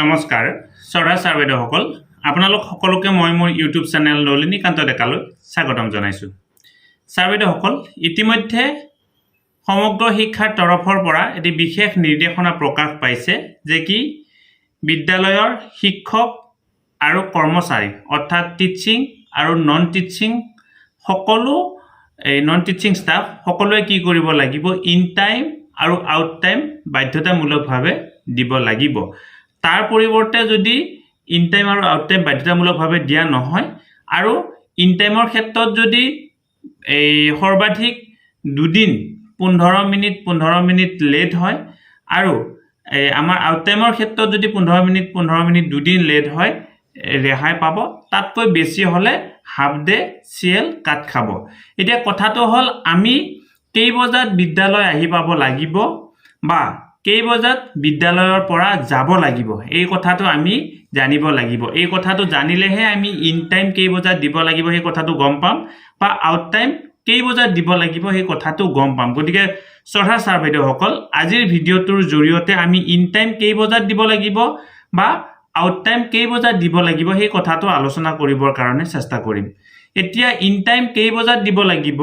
নমস্কাৰ শ্ৰদ্ধা ছাৰ বাইদেউসকল আপোনালোক সকলোকে মই মোৰ ইউটিউব চেনেল নলিনীকান্ত ডেকালৈ স্বাগতম জনাইছোঁ। ছাৰ বাইদেউসকল ইতিমধ্যে সমগ্ৰ শিক্ষাৰ তৰফৰ পৰা এটি বিশেষ নিৰ্দেশনা প্ৰকাশ পাইছে যে কি বিদ্যালয়ৰ শিক্ষক আৰু কৰ্মচাৰী, অৰ্থাৎ টিচিং আৰু নন টিচিং সকলো, এই নন টিচিং ষ্টাফ সকলোৱে কি কৰিব লাগিব ইন টাইম আৰু আউট টাইম বাধ্যতামূলকভাৱে দিব লাগিব। তাৰ পৰিৱৰ্তে যদি ইন টাইম আৰু আউট টাইম বাধ্যতামূলকভাৱে দিয়া নহয়, আৰু ইন টাইমৰ ক্ষেত্ৰত যদি এই সৰ্বাধিক দুদিন পোন্ধৰ মিনিট পোন্ধৰ মিনিট লেট হয়, আৰু এই আমাৰ আউট টাইমৰ ক্ষেত্ৰত যদি পোন্ধৰ মিনিট পোন্ধৰ মিনিট দুদিন লেট হয় ৰেহাই পাব। তাতকৈ বেছি হ'লে হাফ ডে চি কাট খাব। এতিয়া কথাটো হ'ল, আমি কেই বজাত বিদ্যালয় আহি পাব লাগিব বা কেই বজাত বিদ্যালয়ৰ পৰা যাব লাগিব? এই কথাটো আমি জানিব লাগিব। এই কথাটো জানিলেহে আমি ইন টাইম কেই বজাত দিব লাগিব সেই কথাটো গম পাম বা আউট টাইম কেই বজাত দিব লাগিব সেই কথাটো গম পাম। গতিকে শ্ৰদ্ধা ছাৰ বাইদেউসকল আজিৰ ভিডিঅ'টোৰ জৰিয়তে আমি ইন টাইম কেই বজাত দিব লাগিব বা আউট টাইম কেই বজাত দিব লাগিব সেই কথাটো আলোচনা কৰিবৰ কাৰণে চেষ্টা কৰিম। এতিয়া ইন টাইম কেই বজাত দিব লাগিব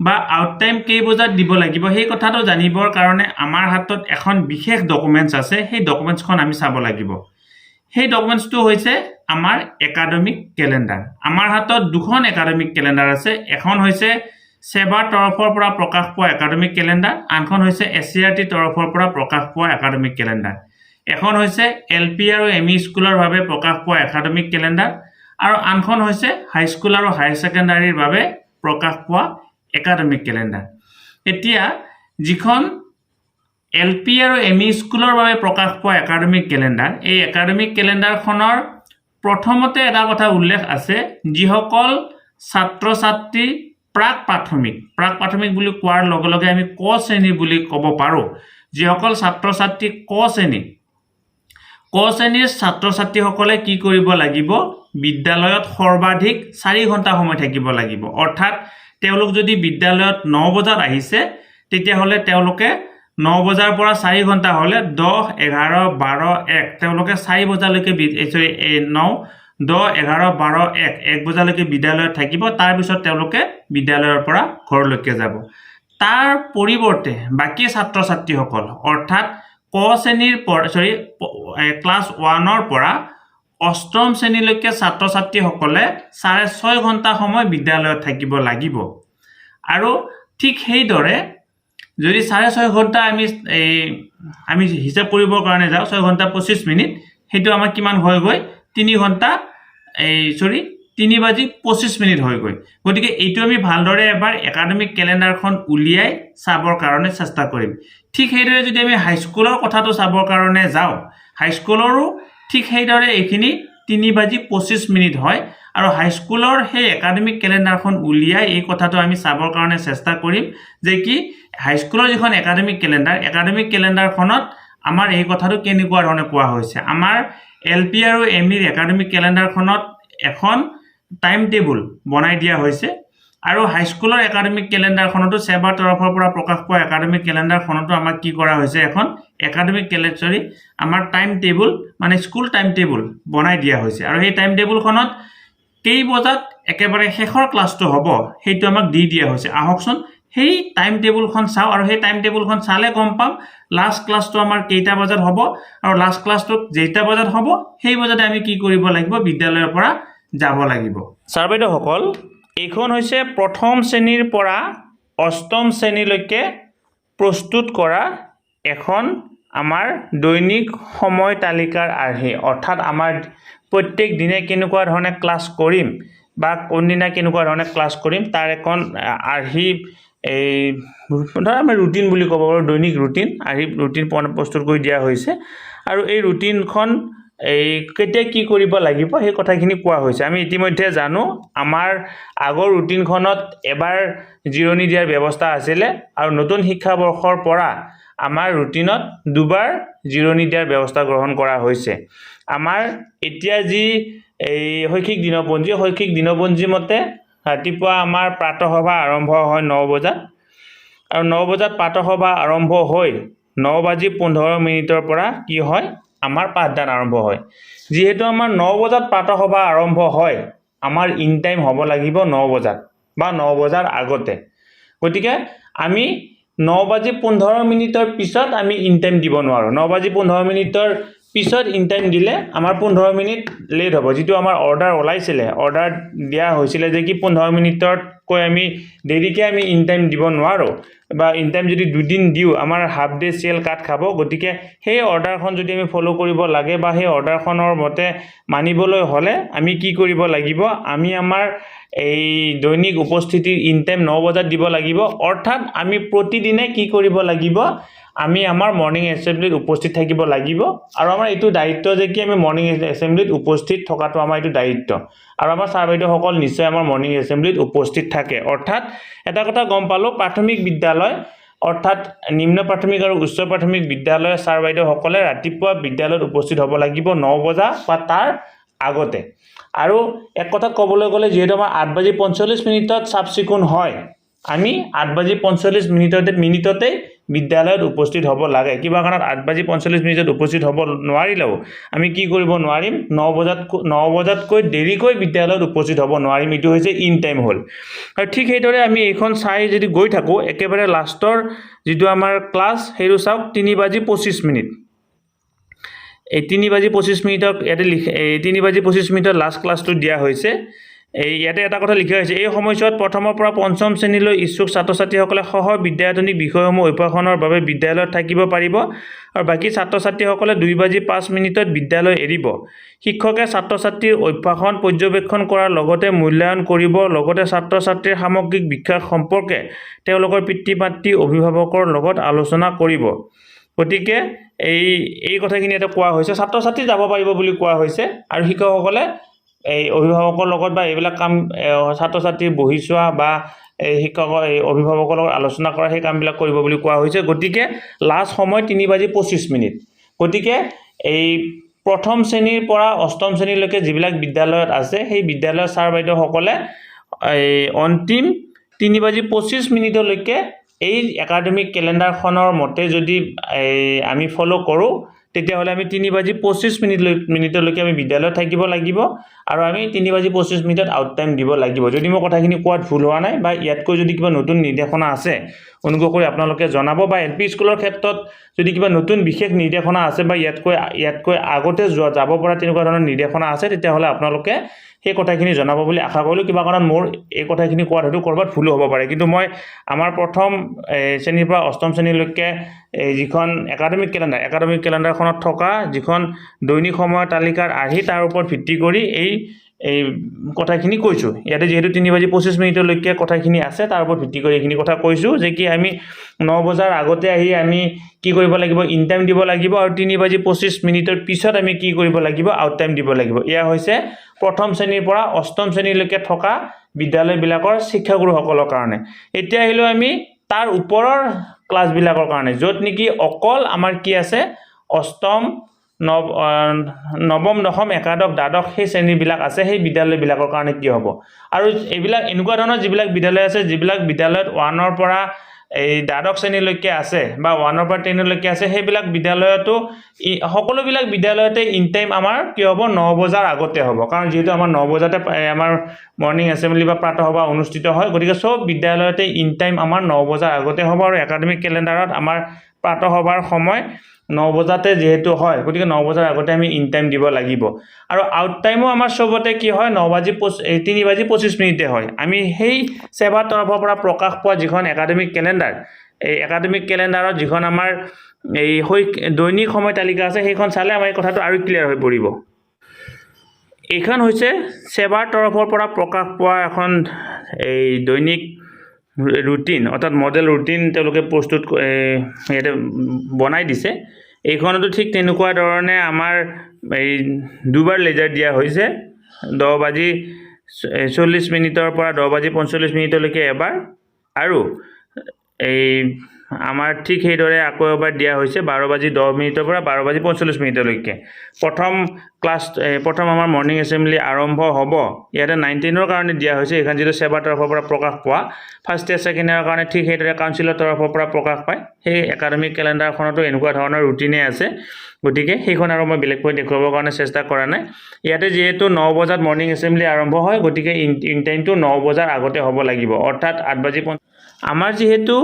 বা আউট টাইম কেই বজাত দিব লাগিব, সেই কথাটো জানিবৰ কাৰণে আমাৰ হাতত এখন বিশেষ ডকুমেণ্টছ আছে, সেই ডকুমেণ্টছখন আমি চাব লাগিব। সেই ডকুমেণ্টছটো হৈছে আমাৰ একাডেমিক কেলেণ্ডাৰ আমাৰ হাতত দুখন একাডেমিক কেলেণ্ডাৰ আছে, এখন হৈছে ছেবাৰ তৰফৰ পৰা প্ৰকাশ পোৱা একাডেমিক কেলেণ্ডাৰ আনখন হৈছে এছ চি আৰ টিৰ তৰফৰ পৰা প্ৰকাশ পোৱা একাডেমিক কেলেণ্ডাৰ এখন হৈছে এল পি আৰু এম ই স্কুলৰ বাবে প্ৰকাশ পোৱা একাডেমিক কেলেণ্ডাৰ আৰু আনখন হৈছে হাইস্কুল আৰু হায়াৰ ছেকেণ্ডাৰীৰ বাবে প্ৰকাশ পোৱা একাডেমিক কেলেণ্ডাৰ। এতিয়া যিখন এল পি আৰু এম ই স্কুলৰ বাবে প্ৰকাশ পোৱা একাডেমিক কেলেণ্ডাৰ এই একাডেমিক কেলেণ্ডাৰখনৰ প্ৰথমতে এটা কথা উল্লেখ আছে যিসকল ছাত্ৰ ছাত্ৰী প্ৰাক প্ৰাথমিক প্ৰাক প্ৰাথমিক বুলি কোৱাৰ লগে লগে আমি ক শ্ৰেণী বুলি ক'ব পাৰোঁ। যিসকল ছাত্ৰ ছাত্ৰী ক শ্ৰেণী ক শ্ৰেণীৰ ছাত্ৰ ছাত্ৰীসকলে কি কৰিব লাগিব? বিদ্যালয়ত সৰ্বাধিক চাৰি ঘণ্টা সময় থাকিব লাগিব। অৰ্থাৎ তেওঁলোক যদি বিদ্যালয়ত ন বজাত আহিছে, তেতিয়াহ'লে তেওঁলোকে ন বজাৰ পৰা চাৰি ঘণ্টা হ'লে দহ, এঘাৰ, বাৰ, এক, তেওঁলোকে চাৰি বজালৈকে চৰি ন, দহ, এঘাৰ, বাৰ, এক এক বজালৈকে বিদ্যালয়ত থাকিব তাৰপিছত তেওঁলোকে বিদ্যালয়ৰ পৰা ঘৰলৈকে যাব। তাৰ পৰিৱৰ্তে বাকী ছাত্ৰ ছাত্ৰীসকল অৰ্থাৎ ক শ্ৰেণীৰ পৰা চৰি ক্লাছ ওৱানৰ পৰা অষ্টম শ্ৰেণীলৈকে ছাত্ৰ ছাত্ৰীসকলে চাৰে ছয় ঘণ্টা সময় বিদ্যালয়ত থাকিব লাগিব। আৰু ঠিক সেইদৰে যদি চাৰে ছয় ঘণ্টা আমি এই আমি হিচাপ কৰিবৰ কাৰণে যাওঁ ছয় ঘণ্টা পঁচিছ মিনিট সেইটো আমাৰ কিমান হয়গৈ? তিনি ঘণ্টা এই চৰি তিনি বাজি পঁচিছ মিনিট হয়গৈ। গতিকে এইটো আমি ভালদৰে এবাৰ একাডেমিক কেলেণ্ডাৰখন উলিয়াই চাবৰ কাৰণে চেষ্টা কৰিম। ঠিক সেইদৰে যদি আমি হাইস্কুলৰ কথাটো চাবৰ কাৰণে যাওঁ হাইস্কুলৰো ঠিক সেইদৰে এইখিনি তিনি বাজি পঁচিছ মিনিট হয়। আৰু হাইস্কুলৰ সেই একাডেমিক কেলেণ্ডাৰখন উলিয়াই এই কথাটো আমি চাবৰ কাৰণে চেষ্টা কৰিম যে কি হাইস্কুলৰ যিখন একাডেমিক কেলেণ্ডাৰ একাডেমিক কেলেণ্ডাৰখনত আমাৰ এই কথাটো কেনেকুৱা ধৰণে কোৱা হৈছে? আমাৰ এল পি আৰু এম ইৰ একাডেমিক কেলেণ্ডাৰখনত এখন টাইম টেবুল বনাই দিয়া হৈছে। আৰু হাইস্কুলৰ একাডেমিক কেলেণ্ডাৰখনতো ছেবাৰ তৰফৰ পৰা প্ৰকাশ পোৱা একাডেমিক কেলেণ্ডাৰখনতো আমাক কি কৰা হৈছে এখন একাডেমিক কেলে চৰি আমাৰ টাইম টেবুল মানে স্কুল টাইম টেবুল বনাই দিয়া হৈছে। আৰু সেই টাইম টেবুলখনত কেই বজাত একেবাৰে শেষৰ ক্লাছটো হ'ব সেইটো আমাক দি দিয়া হৈছে। আহকচোন, সেই টাইম টেবুলখন চাওঁ আৰু সেই টাইম টেবুলখন চালে গম পাম লাষ্ট ক্লাছটো আমাৰ কেইটা বজাত হ'ব আৰু লাষ্ট ক্লাছটো যেইটা বজাত হ'ব, সেই বজাতে আমি কি কৰিব লাগিব, বিদ্যালয়ৰ পৰা যাব লাগিব। ছাৰ বাইদেউসকল এইখন হৈছে প্ৰথম শ্ৰেণীৰ পৰা অষ্টম শ্ৰেণীলৈকে প্ৰস্তুত কৰা এখন আমাৰ দৈনিক সময় তালিকাৰ আৰ্হি। অৰ্থাৎ আমাৰ প্ৰত্যেক দিনে কেনেকুৱা ধৰণে ক্লাছ কৰিম বা কোনদিনা কেনেকুৱা ধৰণে ক্লাছ কৰিম, তাৰ এখন আৰ্হি, এই, ধৰা আমি ৰুটিন বুলি ক'ব পাৰোঁ, দৈনিক ৰুটিন। আৰ্হি ৰুটিন প্ৰ- প্ৰস্তুত কৰি দিয়া হৈছে। আৰু এই ৰুটিনখন এই কেতিয়া কি কৰিব লাগিব সেই কথাখিনি কোৱা হৈছে। আমি ইতিমধ্যে জানো আমাৰ আগৰ ৰুটিনখনত এবাৰ জিৰণি দিয়াৰ ব্যৱস্থা আছিলে আৰু নতুন শিক্ষাবৰ্ষৰ পৰা আমাৰ ৰুটিনত দুবাৰ জিৰণি দিয়াৰ ব্যৱস্থা গ্ৰহণ কৰা হৈছে। আমাৰ এতিয়া যি এই শৈক্ষিক দিনপঞ্জী শৈক্ষিক দিনপঞ্জী মতে ৰাতিপুৱা আমাৰ প্ৰাতঃসভা আৰম্ভ হয় ন বজাত আৰু ন বজাত প্ৰাতঃসভা আৰম্ভ হৈ ন বাজি পোন্ধৰ মিনিটৰ পৰা কি হয় আমাৰ পাঠদান আৰম্ভ হয়। যিহেতু আমাৰ ন বজাত প্ৰাতঃসভা আৰম্ভ হয়, আমাৰ ইন টাইম হ'ব লাগিব ন বজাত বা ন বজাৰ আগতে। গতিকে আমি ন বাজি পোন্ধৰ মিনিটৰ পিছত আমি ইন টাইম দিব নোৱাৰোঁ। ন বাজি পোন্ধৰ মিনিটৰ পিছত ইন টাইম দিলে আমাৰ পোন্ধৰ মিনিট লেট হ'ব। যিটো আমাৰ অৰ্ডাৰ ওলাইছিলে অৰ্ডাৰ দিয়া হৈছিলে যে কি পোন্ধৰ মিনিটতকৈ আমি দেৰিকৈ আমি ইন টাইম দিব নোৱাৰোঁ। বা ইন টাইম যদি দুদিন দিওঁ, আমাৰ হাফ ডে চেল কাট খাব। গতিকে সেই অৰ্ডাৰখন যদি আমি ফ'ল' কৰিব লাগে বা সেই অৰ্ডাৰখনৰ মতে মানিবলৈ হ'লে আমি কি কৰিব লাগিব? আমি আমাৰ এই দৈনিক উপস্থিতিৰ ইন টাইম ন বজাত দিব লাগিব। অৰ্থাৎ আমি প্ৰতিদিনে কি কৰিব লাগিব? আমি আমাৰ মৰ্ণিং এছেম্বলিত উপস্থিত থাকিব লাগিব। আৰু আমাৰ এইটো দায়িত্ব যে কি আমি মৰ্ণিং এছেম্বলিত উপস্থিত থকাটো আমাৰ এইটো দায়িত্ব। আৰু আমাৰ ছাৰ বাইদেউসকল নিশ্চয় আমাৰ মৰ্ণিং এছেম্বলিত উপস্থিত থাকে। অৰ্থাৎ এটা কথা গম পালোঁ, প্ৰাথমিক বিদ্যালয় অৰ্থাৎ নিম্ন প্ৰাথমিক আৰু উচ্চ প্ৰাথমিক বিদ্যালয়ৰ ছাৰ বাইদেউসকলে ৰাতিপুৱা বিদ্যালয়ত উপস্থিত হ'ব লাগিব ন বজা বা তাৰ আগতে। আৰু এক কথা ক'বলৈ গ'লে, যিহেতু আমাৰ আঠ বাজি পঞ্চল্লিছ মিনিটত চাফ চিকুণ হয়, আমি আঠ বাজি পঞ্চল্লিছ মিনিটতে মিনিটতেই বিদ্যালয়ত উপস্থিত হ'ব লাগে। কিবা কাৰণত আঠ বাজি পঞ্চল্লিছ মিনিটত উপস্থিত হ'ব নোৱাৰিলেও আমি কি কৰিব নোৱাৰিম? ন বজাত ন বজাতকৈ দেৰিকৈ বিদ্যালয়ত উপস্থিত হ'ব নোৱাৰিম। এইটো হৈছে ইন টাইম হ'ল। আৰু ঠিক সেইদৰে আমি এইখন চাই যদি গৈ থাকোঁ, একেবাৰে লাষ্টৰ যিটো আমাৰ ক্লাছ, সেইটো চাওক, তিনি বাজি পঁচিছ মিনিট। এই তিনি বাজি পঁচিছ মিনিটক ইয়াতে লিখি তিনি বাজি পঁচিছ মিনিটত লাষ্ট ক্লাছটো দিয়া হৈছে। এই ইয়াতে এটা কথা লিখা হৈছে, এই সময়ছোৱাত প্ৰথমৰ পৰা পঞ্চম শ্ৰেণীলৈ ইচ্ছুক ছাত্ৰ ছাত্ৰীসকলে সহ বিদ্যায়তনিক বিষয়সমূহ অভ্যাসনৰ বাবে বিদ্যালয়ত থাকিব পাৰিব আৰু বাকী ছাত্ৰ ছাত্ৰীসকলে দুই বাজি পাঁচ মিনিটত বিদ্যালয় এৰিব। শিক্ষকে ছাত্ৰ ছাত্ৰীৰ অভ্যাসন পৰ্যবেক্ষণ কৰাৰ লগতে মূল্যায়ন কৰিব, লগতে ছাত্ৰ ছাত্ৰীৰ সামগ্ৰিক বিকাশ সম্পৰ্কে তেওঁলোকৰ পিতৃ মাতৃ অভিভাৱকৰ লগত আলোচনা কৰিব। গতিকে এই এই কথাখিনি ইয়াতে কোৱা হৈছে। ছাত্ৰ ছাত্ৰী যাব পাৰিব বুলি কোৱা হৈছে আৰু শিক্ষকসকলে এই অভিভাৱকৰ লগত বা এইবিলাক কাম ছাত্ৰ ছাত্ৰীৰ বহি চোৱা বা এই শিক্ষকৰ এই অভিভাৱকৰ লগত আলোচনা কৰা সেই কামবিলাক কৰিব বুলি কোৱা হৈছে। গতিকে লাষ্ট সময় তিনি বাজি পঁচিছ মিনিট। গতিকে এই প্ৰথম শ্ৰেণীৰ পৰা অষ্টম শ্ৰেণীলৈকে যিবিলাক বিদ্যালয়ত আছে সেই বিদ্যালয়ৰ ছাৰ বাইদেউসকলে এই অন্তিম তিনি বাজি পঁচিছ মিনিটলৈকে এই একাডেমিক কেলেণ্ডাৰখনৰ মতে যদি এই আমি ফ'ল' কৰোঁ তেতিয়াহ'লে আমি তিনি বাজি পঁচিছ মিনিট মিনিটলৈকে আমি বিদ্যালয়ত থাকিব লাগিব আৰু আমি তিনি বাজি পঁচিছ মিনিটত আউট টাইম দিব লাগিব। যদি মই কথাখিনি কোৱাত ভুল হোৱা নাই বা ইয়াতকৈ যদি কিবা নতুন নিৰ্দেশনা আছে অনুগ্ৰহ কৰি আপোনালোকে জনাব বা এল পি স্কুলৰ ক্ষেত্ৰত যদি কিবা নতুন বিশেষ নিৰ্দেশনা আছে বা ইয়াতকৈ ইয়াতকৈ আগতে যোৱা, যাব পৰা তেনেকুৱা ধৰণৰ নিৰ্দেশনা আছে, তেতিয়াহ'লে আপোনালোকে সেই কথাখিনি জনাব বুলি আশা কৰিলোঁ। কিবা কাৰণত মোৰ এই কথাখিনি কোৱাত হয়তো ক'ৰবাত ভুলো হ'ব পাৰে। কিন্তু মই আমাৰ প্ৰথম শ্ৰেণীৰ পৰা অষ্টম শ্ৰেণীলৈকে এই যিখন একাডেমিক কেলেণ্ডাৰ, একাডেমিক কেলেণ্ডাৰখনত থকা যিখন দৈনিক সময়ৰ তালিকাৰ আৰ্হি তাৰ ওপৰত ভিত্তি কৰি এই এই কথাখিনি কৈছোঁ। ইয়াতে যিহেতু তিনি বাজি পঁচিছ মিনিটলৈকে কথাখিনি আছে তাৰ ওপৰত ভিত্তি কৰি এইখিনি কথা কৈছোঁ যে কি আমি ন বজাৰ আগতে আহি আমি কি কৰিব লাগিব ইন টাইম দিব লাগিব আৰু তিনি বাজি পঁচিছ মিনিটৰ পিছত আমি কি কৰিব লাগিব আউট টাইম দিব লাগিব। এয়া হৈছে প্ৰথম শ্ৰেণীৰ পৰা অষ্টম শ্ৰেণীলৈকে থকা বিদ্যালয়বিলাকৰ শিক্ষাগুৰুসকলৰ কাৰণে। এতিয়া আহিলোঁ আমি তাৰ ওপৰৰ ক্লাছবিলাকৰ কাৰণে য'ত নেকি অকল আমাৰ কি আছে অষ্টম নৱম দশম একাদশ দ্বাদশ সেই শ্ৰেণীবিলাক আছে সেই বিদ্যালয়বিলাকৰ কাৰণে কি হ'ব? আৰু এইবিলাক এনেকুৱা ধৰণৰ যিবিলাক বিদ্যালয় আছে যিবিলাক বিদ্যালয়ত ওৱানৰ পৰা এই দ্বাদশ শ্ৰেণীলৈকে আছে বা ওৱানৰ পৰা টেনলৈকে আছে সেইবিলাক বিদ্যালয়তো সকলোবিলাক বিদ্যালয়তে ইন টাইম আমাৰ কি হ'ব? ন বজাৰ আগতে হ'ব। কাৰণ যিহেতু আমাৰ ন বজাতে আমাৰ মৰ্ণিং এছেম্বলি বা প্ৰাতঃসভা অনুষ্ঠিত হয় গতিকে চব বিদ্যালয়তে ইন টাইম আমাৰ ন বজাৰ আগতে হ'ব আৰু একাডেমিক কেলেণ্ডাৰত আমাৰ প্ৰাতঃসভাৰ সময় ন বজাতে যিহেতু হয়, গতিকে ন বজাৰ আগতে আমি ইন টাইম দিব লাগিব। আৰু আউট টাইমো আমাৰ চবতে কি হয়, ন বাজি তিনি বাজি পঁচিছ মিনিটে হয়। আমি সেই ছেবাৰ তৰফৰ পৰা প্ৰকাশ পোৱা যিখন একাডেমিক কেলেণ্ডাৰ এই একাডেমিক কেলেণ্ডাৰত যিখন আমাৰ এই হৈ, দৈনিক সময় তালিকা আছে, সেইখন চালে আমাৰ এই কথাটো আৰু ক্লিয়াৰ হৈ পৰিব। এইখন হৈছে ছেবাৰ তৰফৰ পৰা প্ৰকাশ পোৱা এখন, এই দৈনিক ৰুটিন অৰ্থাৎ মডেল ৰুটিন তেওঁলোকে প্ৰস্তুত ইয়াতে বনাই দিছে। এইখনতো ঠিক তেনেকুৱা ধৰণে আমাৰ এই দুবাৰ লেজাৰ দিয়া হৈছে। দহ বাজি চল্লিছ মিনিটৰ পৰা দহ বাজি পঞ্চল্লিছ মিনিটলৈকে এবাৰ। আৰু এই আমাৰ ঠিক সেইদৰে আকৌ এবাৰ দিয়া হৈছে বাৰ বাজি দহ মিনিটৰ পৰা বাৰ বাজি পঞ্চল্লিছ মিনিটলৈকে। প্ৰথম ক্লাছ প্ৰথম আমাৰ মৰ্ণিং এছেম্বলি আৰম্ভ হ'ব। ইয়াতে নাইনটিনৰ কাৰণে দিয়া হৈছে। এইখন যিটো ছেবাৰ তৰফৰ পৰা প্ৰকাশ পোৱা, ফাৰ্ষ্ট ইয়াৰ, ছেকেণ্ড ইয়াৰৰ কাৰণে ঠিক সেইদৰে কাউন্সিলৰ তৰফৰ পৰা প্ৰকাশ পায়। সেই একাডেমিক কেলেণ্ডাৰখনতো এনেকুৱা ধৰণৰ ৰুটিনে আছে। গতিকে সেইখন আৰু মই বেলেগকৈ দেখুৱাবৰ কাৰণে চেষ্টা কৰা নাই। ইয়াতে যিহেতু ন বজাত মৰ্ণিং এছেম্বলি আৰম্ভ হয়, গতিকে ইন ইন টাইমটো ন বজাৰ আগতে হ'ব লাগিব। অৰ্থাৎ আঠ বাজি পঞ্চ আমাৰ যিহেতু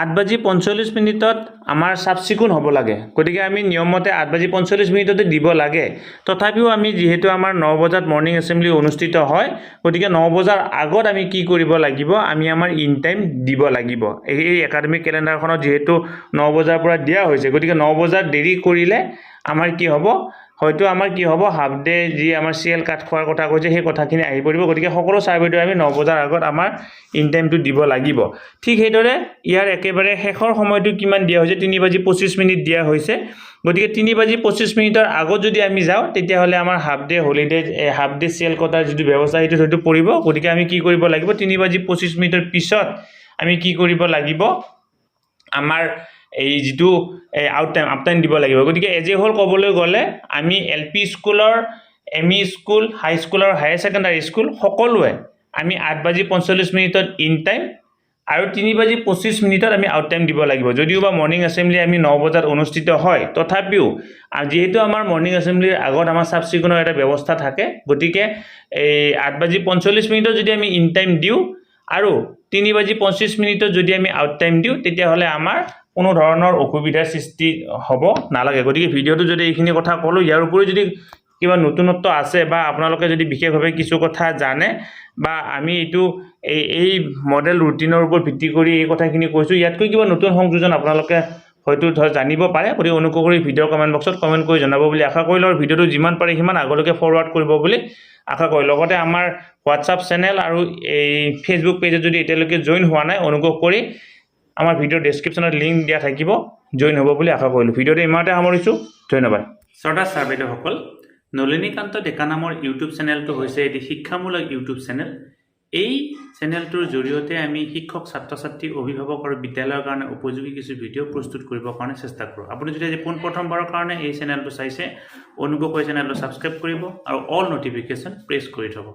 আঠ বাজি পঞ্চল্লিছ মিনিটত আমাৰ চাফ চিকুণ হ'ব লাগে। গতিকে আমি নিয়মমতে আঠ বাজি পঞ্চল্লিছ মিনিটতে দিব লাগে। তথাপিও আমি যিহেতু আমাৰ ন বজাত মৰ্ণিং এছেম্বলি অনুষ্ঠিত হয়, গতিকে ন বজাৰ আগত আমি কি কৰিব লাগিব, আমি আমাৰ ইন টাইম দিব লাগিব। এই একাডেমিক কেলেণ্ডাৰখনত যিহেতু ন বজাৰ পৰা দিয়া হৈছে, গতিকে ন বজাত দেৰি কৰিলে আমাৰ কি হ'ব হয়তো আমাৰ কি হ'ব হাফ ডে যি আমাৰ চিৰিয়েল কাট খোৱাৰ কথা কৈছে সেই কথাখিনি আহি পৰিব। গতিকে সকলো বাইদেৱে আমি ন বজাৰ আগত আমাৰ ইন টাইমটো দিব লাগিব। ঠিক সেইদৰে ইয়াৰ একেবাৰে শেষৰ সময়টো কিমান দিয়া হৈছে তিনি বাজি পঁচিছ মিনিট দিয়া হৈছে। গতিকে তিনি বাজি পঁচিছ মিনিটৰ আগত যদি আমি যাওঁ তেতিয়াহ'লে আমাৰ half day holiday half day serial কটাৰ যিটো ব্যৱস্থা সেইটো সেইটো পৰিব। গতিকে আমি কি কৰিব লাগিব তিনি বাজি পঁচিছ মিনিটৰ পিছত আমি কি কৰিব লাগিব? আমাৰ এই যিটো আউট টাইম আপ টাইম দিব লাগিব। গতিকে এজ হ'ল ক'বলৈ গ'লে, আমি এল পি স্কুলৰ, M E school high school আৰু হায়াৰ ছেকেণ্ডাৰী স্কুল সকলোৱে আমি আঠ বাজি পঞ্চল্লিছ মিনিটত ইন টাইম আৰু তিনি বাজি পঁচিছ মিনিটত আমি আউট টাইম দিব লাগিব। যদিও বা মৰ্ণিং এছেম্বলি আমি ন বজাত অনুষ্ঠিত হয়, তথাপিও যিহেতু আমাৰ মৰ্ণিং এছেম্বলিৰ আগত আমাৰ চাফ চিকুণৰ এটা ব্যৱস্থা থাকে, গতিকে এই আঠ বাজি পঞ্চল্লিছ মিনিটত যদি আমি ইন টাইম দিওঁ আৰু তিনি বাজি পঁচিছ মিনিটত যদি আমি আউট টাইম দিওঁ, তেতিয়াহ'লে আমাৰ কোনো ধৰণৰ অসুবিধাৰ সৃষ্টি হ'ব নালাগে। গতিকে ভিডিঅ'টো যদি এইখিনি কথা ক'লোঁ, ইয়াৰ উপৰি যদি কিবা নতুনত্ব আছে বা আপোনালোকে যদি বিশেষভাৱে কিছু কথা জানে বা আমি এইটো এই এই মডেল ৰুটিনৰ ওপৰত ভিত্তি কৰি এই কথাখিনি কৈছোঁ, ইয়াতকৈ কিবা নতুন সংযোজন আপোনালোকে হয়তো ধৰ জানিব পাৰে। গতিকে অনুগ্ৰহ কৰি ভিডিঅ'ৰ কমেণ্ট বক্সত কমেণ্ট কৰি জনাব বুলি আশা কৰিলোঁ আৰু ভিডিঅ'টো যিমান পাৰে সিমান আগলৈকে ফৰৱাৰ্ড কৰিব বুলি আশা কৰোঁ। লগতে আমাৰ হোৱাটছআপ চেনেল আৰু এই ফেচবুক পেজত যদি এতিয়ালৈকে জইন হোৱা নাই, অনুগ্ৰহ কৰি আমাৰ ভিডিঅ'ৰ ডেছক্ৰিপশ্যনত লিংক দিয়া থাকিব জইন হ'ব বুলি আশা কৰিলোঁ। ভিডিঅ'টো ইমানতে সামৰিছোঁ, ধন্যবাদ। শ্ৰদ্ধা ছাৰ বাইদেউসকল নলিনীকান্ত ডেকা নামৰ ইউটিউব চেনেলটো হৈছে এটি শিক্ষামূলক ইউটিউব চেনেল এই চেনেলটোৰ জৰিয়তে আমি শিক্ষক ছাত্ৰ ছাত্ৰী অভিভাৱক আৰু বিদ্যালয়ৰ কাৰণে উপযোগী কিছু ভিডিঅ' প্ৰস্তুত কৰিবৰ কাৰণে চেষ্টা কৰোঁ। আপুনি যদি আজি পোনপ্ৰথমবাৰৰ কাৰণে এই চেনেলটো চাইছে, অনুগ্ৰহ কৰি চেনেলটো ছাবস্ক্ৰাইব কৰিব আৰু অল নটিফিকেশ্যন প্ৰেছ কৰি থ'ব।